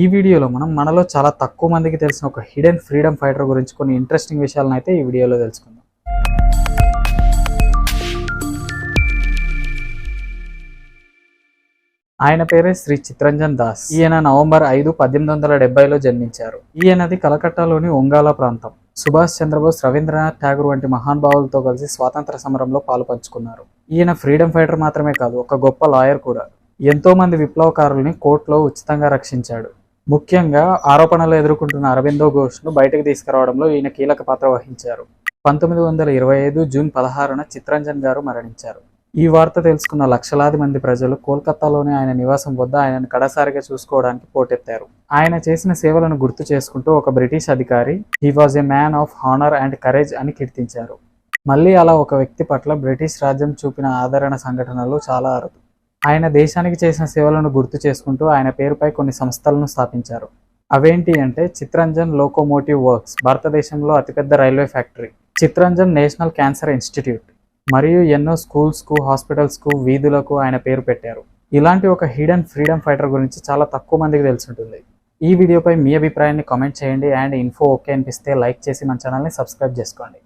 ఈ వీడియోలో మనం మనలో చాలా తక్కువ మందికి తెలిసిన ఒక హిడెన్ ఫ్రీడమ్ ఫైటర్ గురించి కొన్ని ఇంట్రెస్టింగ్ విషయాలను అయితే ఈ వీడియోలో తెలుసుకుందాం. ఆయన పేరే శ్రీ చిత్రంజన్ దాస్. ఈయన నవంబర్ ఐదు పద్దెనిమిది వందల డెబ్బైలో జన్మించారు. ఈయనది కలకట్టాలోని ఒంగాల ప్రాంతం. సుభాష్ చంద్రబోస్ రవీంద్రనాథ్ ఠాగూర్ వంటి మహానుభావులతో కలిసి స్వాతంత్ర సమరంలో పాలు పంచుకున్నారు. ఈయన ఫ్రీడమ్ ఫైటర్ మాత్రమే కాదు ఒక గొప్ప లాయర్ కూడా. ఎంతో మంది విప్లవకారుల్ని కోర్టులో ఉచితంగా రక్షించాడు. ముఖ్యంగా ఆరోపణలు ఎదుర్కొంటున్న అరవిందో ఘోష్ను బయటకు తీసుకురావడంలో ఈయన కీలక పాత్ర వహించారు. పంతొమ్మిది వందల ఇరవై ఐదు జూన్ పదహారున చిత్రంజన్ గారు మరణించారు. ఈ వార్త తెలుసుకున్న లక్షలాది మంది ప్రజలు కోల్కతాలోని ఆయన నివాసం వద్ద ఆయనను కడసారిగా చూసుకోవడానికి పోటెత్తారు. ఆయన చేసిన సేవలను గుర్తు చేసుకుంటూ ఒక బ్రిటిష్ అధికారి he was a man of honour and courage అని కీర్తించారు. మళ్ళీ అలా ఒక వ్యక్తి పట్ల బ్రిటిష్ రాజ్యం చూపిన ఆదరణ సంఘటనలు చాలా అరుదు. ఆయన దేశానికి చేసిన సేవలను గుర్తు చేసుకుంటూ ఆయన పేరుపై కొన్ని సంస్థలను స్థాపించారు. అవేంటి అంటే చిత్రంజన్ లోకోమోటివ్ వర్క్స్ భారతదేశంలో అతిపెద్ద railway factory Chittaranjan national cancer institute మరియు ఎన్నో స్కూల్స్కు హాస్పిటల్స్కు వీధులకు ఆయన పేరు పెట్టారు. ఇలాంటి ఒక హిడెన్ ఫ్రీడమ్ ఫైటర్ గురించి చాలా తక్కువ మందికి తెలిసి ఉంటుంది ఈ వీడియోపై మీ అభిప్రాయాన్ని కామెంట్ చేయండి అండ్ ఇన్ఫో ఓకే అనిపిస్తే లైక్ చేసి మన ఛానల్ని సబ్స్క్రైబ్ చేసుకోండి.